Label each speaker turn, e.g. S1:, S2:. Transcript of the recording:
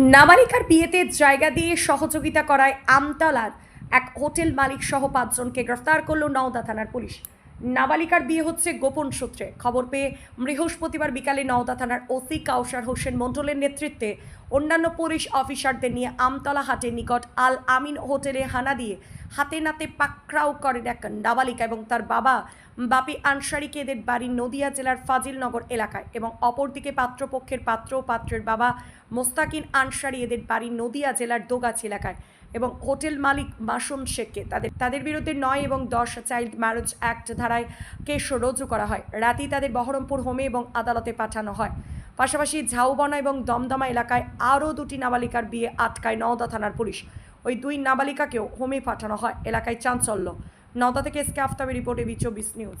S1: নাবালিকার বিয়েতে জায়গা দিয়ে সহযোগিতা করায় আমতলার এক হোটেল মালিক সহ পাঁচজনকে গ্রেফতার করল নওদা থানার পুলিশ। নাবালিকার বিয়ে হচ্ছে গোপন সূত্রে। খবর পেয়ে বৃহস্পতিবার বিকালে নওদা থানার ওসি কাউসার হোসেন মণ্ডলের নেতৃত্বে অন্যান্য পুলিশ অফিসারদের নিয়ে আমতলা হাটের নিকট আল আমিন হোটেলে হানা দিয়ে হাতে নাতে পাকড়াও করেন এক নাবালিকা এবং তার বাবা বাপি আনসারিকে এদের বাড়ি নদিয়া জেলার ফাজিলনগর এলাকায় এবং অপরদিকে পাত্রপক্ষের পাত্র পাত্রের বাবা মোস্তাকিন আনসারি এদের বাড়ি নদিয়া জেলার দোগাছি এলাকায় এবং হোটেল মালিক মাসুম শেখকে তাদের তাদের বিরুদ্ধে নয় এবং দশ চাইল্ড ম্যারেজ অ্যাক্ট ধারায় কেস রুজু করা হয়। রাতেই তাদের বহরমপুর হোমে এবং আদালতে পাঠানো হয়। পাশাপাশি ঝাউবনা এবং দমদমা এলাকায় আরও দুটি নাবালিকার বিয়ে আটকায় নওদা থানার পুলিশ। ওই দুই নাবালিকাকেও হোমে পাঠানো হয়। এলাকায় চাঞ্চল্য। নওদা থেকে এসকে আফতাবের রিপোর্টে বি চব্বিশ নিউজ।